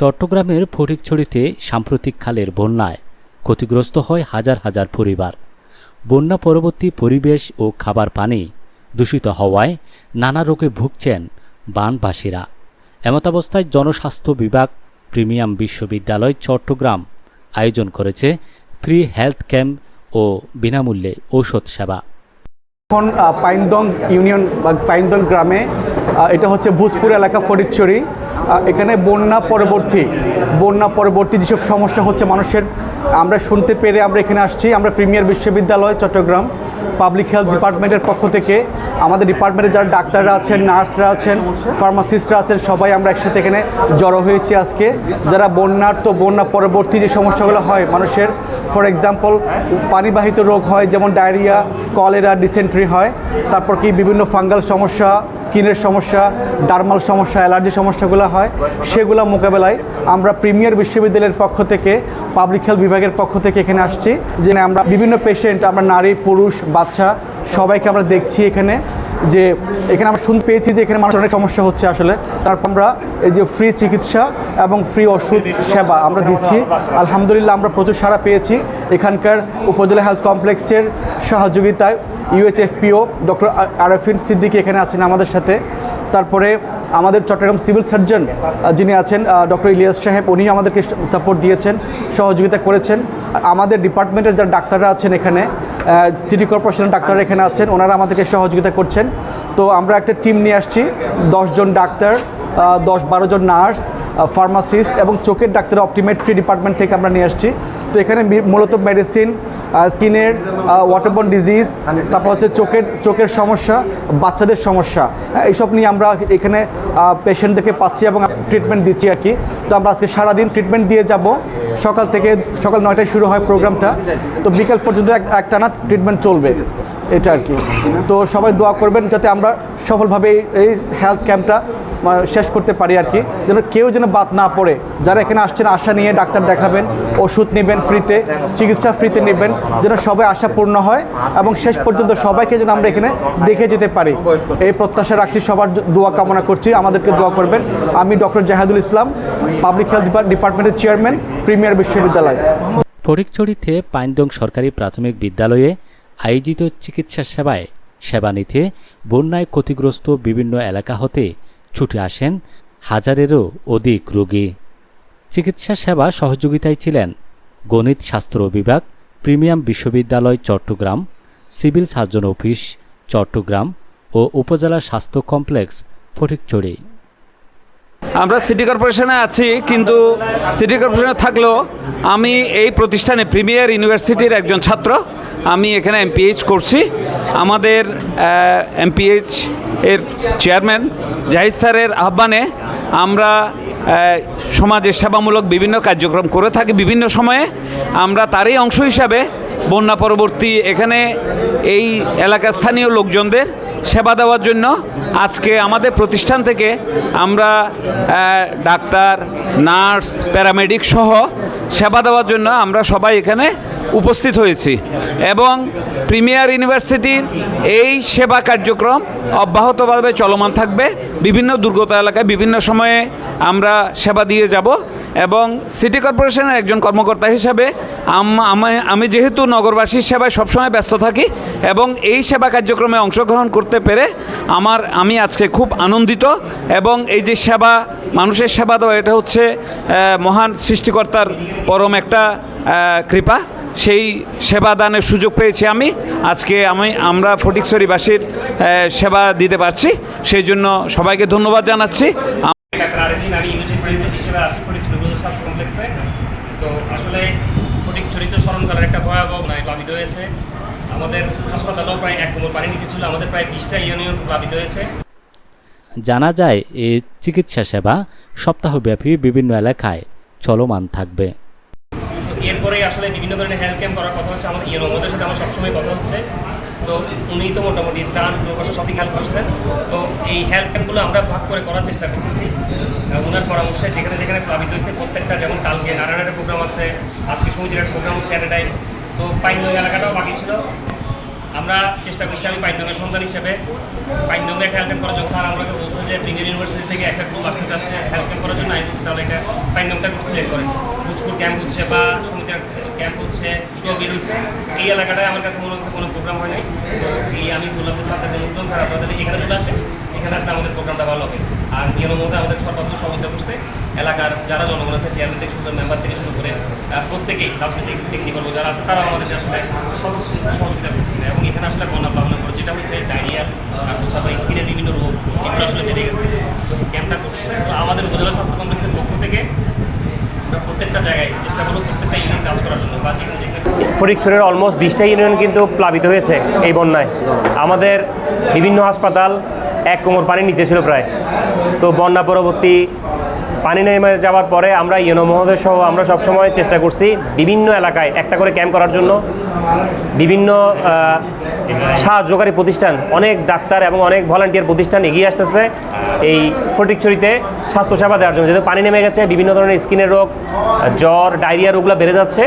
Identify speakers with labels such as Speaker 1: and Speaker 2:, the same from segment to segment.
Speaker 1: চট্টগ্রামের ফটিকছড়িতে সাম্প্রতিক খালের বন্যায় ক্ষতিগ্রস্ত হয় হাজার হাজার পরিবার। বন্যা পরবর্তী পরিবেশ ও খাবার পানি দূষিত হওয়ায় নানা রোগে ভুগছেন বানবাসীরা। এমতাবস্থায় জনস্বাস্থ্য বিভাগ প্রিমিয়াম বিশ্ববিদ্যালয় চট্টগ্রাম আয়োজন করেছে ফ্রি হেলথ ক্যাম্প ও বিনামূল্যে ঔষধ সেবা।
Speaker 2: এখন পাইনদং ইউনিয়ন বা পাইনদং গ্রামে এটা হচ্ছে ভোজপুর এলাকা আহ, এখানে বন্যা পরবর্তী বন্যা পরবর্তী যেসব সমস্যা হচ্ছে মানুষের, আমরা শুনতে পেরে আমরা এখানে আসছি। আমরা প্রিমিয়ার বিশ্ববিদ্যালয়, চট্টগ্রাম পাবলিক হেলথ ডিপার্টমেন্টের পক্ষ থেকে। আমাদের ডিপার্টমেন্টে যারা ডাক্তাররা আছেন, নার্সরা আছেন ফার্মাসিস্টরা আছেন, সবাই আমরা একসাথে এখানে জড়ো হয়েছি আজকে। যারা বন্যার তো বন্যা পরবর্তী যে সমস্যাগুলো হয় মানুষের ফর এক্সাম্পল পানিবাহিত রোগ হয়, যেমন ডায়রিয়া কলেরা ডিসেন্ট্রি হয়। তারপর কি বিভিন্ন ফাঙ্গাল সমস্যা, স্কিনের সমস্যা ডার্মাল সমস্যা অ্যালার্জি সমস্যাগুলো হয়। সেগুলো মোকাবেলায় আমরা প্রিমিয়ার বিশ্ববিদ্যালয়ের পক্ষ থেকে পাবলিক হেলথ বিভাগের পক্ষ থেকে এখানে আসছি। যে আমরা বিভিন্ন পেশেন্ট আমরা নারী, পুরুষ, বাচ্চা সবাইকে আমরা দেখছি এখানে যে, এখানে আমরা শুনতে পেয়েছি যে এখানে মানুষের অনেক সমস্যা হচ্ছে আসলে। তারপর আমরা এই যে ফ্রি চিকিৎসা এবং ফ্রি ওষুধ সেবা আমরা দিচ্ছি। আলহামদুলিল্লাহ আমরা প্রচুর সাড়া পেয়েছি। এখানকার উপজেলা হেলথ কমপ্লেক্সের সহযোগিতায় ইউএচএফপিও ডক্টর আরফিন সিদ্দিকি এখানে আছেন আমাদের সাথে। তারপরে আমাদের চট্টগ্রাম সিভিল সার্জন যিনি আছেন ডক্টর ইলিয়াস সাহেব উনি আমাদেরকে সাপোর্ট দিয়েছেন, সহযোগিতা করেছেন। আমাদের ডিপার্টমেন্টের যারা ডাক্তাররা আছেন এখানে সিটি কর্পোরেশনের ডাক্তার এখানে আছেন, ওনারা আমাদেরকে সহযোগিতা করছেন। তো আমরা একটা টিম নিয়ে আসছি দশজন ডাক্তার দশ বারো জন নার্স ফার্মাসিস্ট এবং চোখের ডাক্তার অপটিমেট্রি ডিপার্টমেন্ট থেকে আমরা নিয়ে আসছি। তো এখানে মূলত মেডিসিন স্কিনের ওয়াটারবন ডিজিজ তারপর হচ্ছে চোখের চোখের সমস্যা বাচ্চাদের সমস্যা হ্যাঁ, এইসব নিয়ে আমরা এখানে পেশেন্টদেরকে পাচ্ছি এবং ট্রিটমেন্ট দিচ্ছি আর কি। তো আমরা আজকে সারাদিন ট্রিটমেন্ট দিয়ে যাব। সকাল থেকে সকাল নয়টায় শুরু হয় প্রোগ্রামটা তো বিকাল পর্যন্ত এক একটানা ট্রিটমেন্ট চলবে। এটা আর কি। তো সবাই দোয়া করবেন যাতে আমরা সফলভাবে এই হেলথ ক্যাম্পটা শেষ করতে পারি আর কি। যেন কেউ যেন বাদ না পড়ে। যারা এখানে আসছেন, আশা নিয়ে ডাক্তার দেখাবেন, ওষুধ নেবেন ফ্রিতে, চিকিৎসা ফ্রিতে নেবেন, যেন সবাই আশা পূর্ণ হয় এবং শেষ পর্যন্ত সবাইকে যেন আমরা এখানে দেখে যেতে পারি। এই প্রত্যাশা রাখছি, সবার দোয়া কামনা করছি, আমাদেরকে দোয়া করবেন। আমি doctor Jahadul Islam, public health ডিপার্টমেন্টের চেয়ারম্যান, প্রিমিয়ার বিশ্ববিদ্যালয়।
Speaker 1: ফটিকছড়িতে পাইনদং সরকারি প্রাথমিক বিদ্যালয়ে আয়োজিত চিকিৎসা সেবায় সেবা নিতে বন্যায় ক্ষতিগ্রস্ত বিভিন্ন এলাকা হতে ছুটে আসেন হাজারেরও অধিক রোগী। চিকিৎসা সেবা সহযোগিতায় ছিলেন গণিত শাস্ত্র বিভাগ, প্রিমিয়াম বিশ্ববিদ্যালয়, Chittagong, civil surgeon office, Chittagong ও উপজেলা স্বাস্থ্য কমপ্লেক্স ফটিকচড়ি
Speaker 3: আমরা সিটি কর্পোরেশনে আছি, কিন্তু সিটি কর্পোরেশনে থাকলেও আমি এই প্রতিষ্ঠানে প্রিমিয়ার ইউনিভার্সিটির একজন ছাত্র। আমি এখানে এমপিএইচ করছি। আমাদের এমপিএইচ এর চেয়ারম্যান জাহিদ স্যারের আহ্বানে আমরা সমাজের সেবামূলক বিভিন্ন কার্যক্রম করে থাকি বিভিন্ন সময়ে। আমরা তারই অংশ হিসাবে বন্যা পরবর্তী এখানে এই এলাকার স্থানীয় লোকজনদের সেবা দেওয়ার জন্য আজকে আমাদের প্রতিষ্ঠান থেকে আমরা ডাক্তার, নার্স প্যারামেডিক সহ সেবা দেওয়ার জন্য আমরা সবাই এখানে উপস্থিত হয়েছি এবং প্রিমিয়ার ইউনিভার্সিটির এই সেবা কার্যক্রম অব্যাহতভাবে চলমান থাকবে। বিভিন্ন দুর্গত এলাকায় বিভিন্ন সময়ে আমরা সেবা দিয়ে যাব এবং সিটি কর্পোরেশনের একজন কর্মকর্তা হিসাবে আম- যেহেতু নগরবাসীর সেবায় সবসময় ব্যস্ত থাকি এবং এই সেবা কার্যক্রমে অংশগ্রহণ করতে পেরে আমার আমি আজকে খুব আনন্দিত এবং এই যে সেবা, মানুষের সেবা দেওয়া, এটা হচ্ছে মহান সৃষ্টিকর্তার পরম একটা কৃপা। সেই সেবা দানের সুযোগ পেয়েছি আমি। আজকে আমি আমরা ফটিকছড়িবাসীর আহ, সেবা দিতে পারছি। সেই জন্য সবাইকে ধন্যবাদ জানাচ্ছি।
Speaker 1: জানা যায় এই চিকিৎসা সেবা সপ্তাহব্যাপী বিভিন্ন এলাকায় চলমান থাকবে।
Speaker 4: এরপরেই আসলে বিভিন্ন ধরনের হেলথ ক্যাম্প করার কথা হচ্ছে আমাদের ইউনোমদের সাথে আমার সবসময় কথা হচ্ছে। তো উনি তো মোটামুটি ত্রাণ প্রকাশে সবই হেল্প করছেন। তো এই হেলথ ক্যাম্পগুলো আমরা ভাগ করে করার চেষ্টা করতেছি। ওনার পরামর্শে যেখানে যেখানে প্লাবিত হয়েছে, প্রত্যেকটা যেমন কালকে নারায়ণের প্রোগ্রাম আছে, আজকে একটা প্রোগ্রাম হচ্ছে অ্যাট টাইম তো পাইন এলাকাটাও বাকি ছিল। আমরা চেষ্টা করছি আমি পাইন্দঙ্গের সন্তান হিসেবে। পাইন্দঙ্গে একটা ক্যাম্প করার জন্য। স্যার, আমাকে বলছে যে ব্রিগেড ইউনিভার্সিটি থেকে একটা গ্রুপ আসতে যাচ্ছে হেলথ ক্যাম্প করার জন্য। বলছি, তাহলে এটা পাইন্দংটা গ্রুপ সিলেক্ট করেন। ভোজপুর ক্যাম্প হচ্ছে বা সমিতির ক্যাম্প হচ্ছে সব বের হয়েছে এই এলাকাটায় আমার কাছে মনে হচ্ছে কোনো প্রোগ্রাম হয় নাই। তো এই আমি বললাম যে, স্যারদের অনুমোদন, স্যার আপনাদের এখানে চলে আসেন। এখানে আসলে আমাদের প্রোগ্রামটা ভালো হবে। আর নিয়মের মধ্যে আমাদের সর্বাত্ম সহযোগিতা করছে। এলাকার যারা জনগণ আছে চেয়ারম্যান থেকে শুরু মেম্বার থেকে শুরু করে প্রত্যেকেই রাজনৈতিক ব্যক্তিবর্গ যারা আছে, তারাও আমাদেরকে আসলে সহযোগিতা করতেছে। এবং এখানে আসলে বন্যা প্লাবনা করে যেটা হয়েছে ডায়রিয়া আর হচ্ছে আপনার স্কিনের বিভিন্ন রোগ এগুলো আসলে বেড়ে গেছে তো ক্যাম্পটা করতেছে তো আমাদের উপজেলা স্বাস্থ্য কমপ্লেক্সের পক্ষ থেকে প্রত্যেকটা জায়গায় চেষ্টা করব প্রত্যেকটা ইউনিট কাজ করার জন্য। বা যেখানে
Speaker 5: ফরিদপুরের অলমোস্ট বিশটা ইউনিয়ন কিন্তু প্লাবিত হয়েছে এই বন্যায়। আমাদের বিভিন্ন হাসপাতাল এক কোমর পানির নিচে ছিল প্রায়। তো বন্যা পরবর্তী পানি নেমে যাওয়ার পরে আমরা ইউনো মহোদয় সহ আমরা সবসময় চেষ্টা করছি বিভিন্ন এলাকায় একটা করে ক্যাম্প করার জন্য। বিভিন্ন সাহায্যকারী প্রতিষ্ঠান, অনেক ডাক্তার এবং অনেক ভলান্টিয়ার প্রতিষ্ঠান এগিয়ে আসতেছে এই ফটিকছড়িতে স্বাস্থ্যসেবা দেওয়ার জন্য। যেহেতু পানি নেমে গেছে, বিভিন্ন ধরনের স্কিনের রোগ, জ্বর, ডায়রিয়া রোগগুলো বেড়ে যাচ্ছে।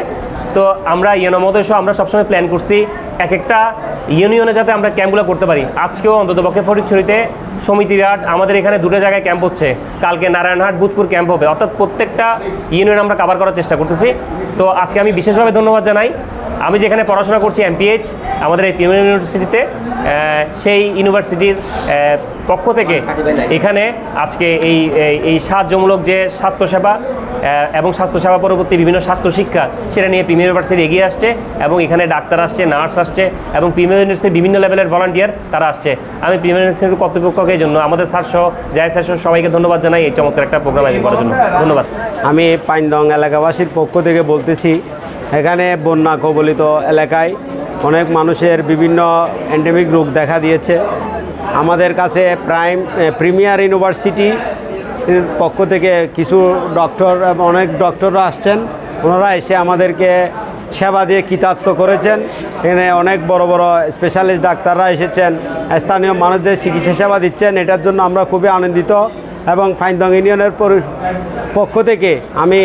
Speaker 5: তো আমরা ইউনোমোদের সহ আমরা সবসময় প্ল্যান করছি এক একটা ইউনিয়নে যাতে আমরা ক্যাম্পগুলো করতে পারি। আজকেও অন্ততপক্ষে ফটিকছড়িতে সমিতিরহাট আমাদের এখানে দুটো জায়গায় ক্যাম্প হচ্ছে। কালকে নারায়ণহাট ভূজপুর ক্যাম্প হবে। অর্থাৎ প্রত্যেকটা ইউনিয়ন আমরা কাভার করার চেষ্টা করতেছি। তো আজকে আমি বিশেষভাবে ধন্যবাদ জানাই। আমি যেখানে পড়াশোনা করছি এমপিএইচ আমাদের এই প্রিমিয়ার ইউনিভার্সিটিতে সেই ইউনিভার্সিটির পক্ষ থেকে এখানে আজকে এই, এই- সাহায্যমূলক যে স্বাস্থ্যসেবা এবং স্বাস্থ্যসেবা পরবর্তী বিভিন্ন স্বাস্থ্য শিক্ষা সেটা নিয়ে প্রিমিয়ার ইউনিভার্সিটি এগিয়ে আসছে এবং এখানে ডাক্তার আসছে, নার্স আসছে এবং প্রিমিয়ার ইউনিভার্সিটির বিভিন্ন লেভেলের ভলান্টিয়ার তারা আসছে। আমি প্রিমিয়ার ইউনিভার্সিটির কর্তৃপক্ষকে জন্য, আমাদের স্যার সহ জায় স্যার সহ সবাইকে ধন্যবাদ জানাই এই চমৎকার একটা প্রোগ্রাম আয়োজন করার জন্য। ধন্যবাদ।
Speaker 6: আমি পাইনদং এলাকাবাসীর পক্ষ থেকে বলতেছি, এখানে বন্যা কবলিত এলাকায় অনেক মানুষের বিভিন্ন এন্ডেমিক রোগ দেখা দিয়েছে। আমাদের কাছে প্রাইম প্রিমিয়ার ইউনিভার্সিটি পক্ষ থেকে কিছু ডক্টর অনেক ডক্টররা আসছেন। ওনারা এসে আমাদেরকে সেবা দিয়ে কৃতার্থ করেছেন। এখানে অনেক বড় বড় স্পেশালিস্ট ডাক্তাররা এসেছেন। স্থানীয় মানুষদের চিকিৎসা সেবা দিচ্ছেন। এটার জন্য আমরা খুবই আনন্দিত এবং ফাইনদং ইউনিয়নের পক্ষ থেকে আমি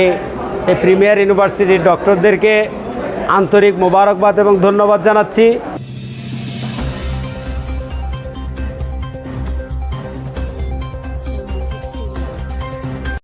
Speaker 6: এই প্রিমিয়ার ইউনিভার্সিটির ডক্টরদেরকে আন্তরিক মোবারকবাদ এবং ধন্যবাদ জানাচ্ছি।